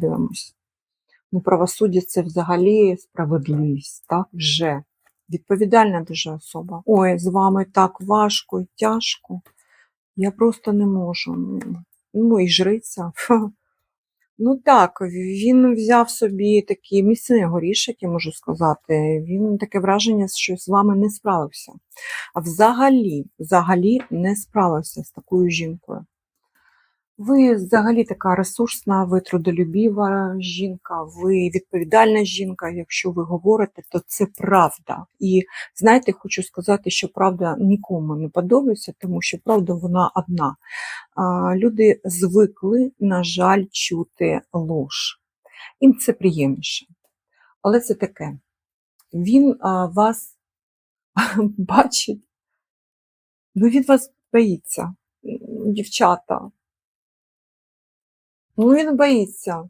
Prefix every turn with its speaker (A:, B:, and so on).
A: подивимось. Ну, правосуддя це взагалі справедливість, так? Вже. Відповідальна дуже особа. Ой, з вами так важко і тяжко. Я просто не можу. Ну, і жриця. Ну так, він взяв собі такий міцний горішок, я можу сказати. Він таке враження, що з вами не справився. А взагалі, взагалі не справився з такою жінкою. Ви взагалі така ресурсна, ви трудолюбіва жінка, ви відповідальна жінка. Якщо ви говорите, то це правда. І знаєте, хочу сказати, що правда нікому не подобається, тому що правда вона одна. Люди звикли, на жаль, чути лож. Їм це приємніше. Але це таке. Він вас бачить, ну він вас боїться, дівчата. Ну, він боїться.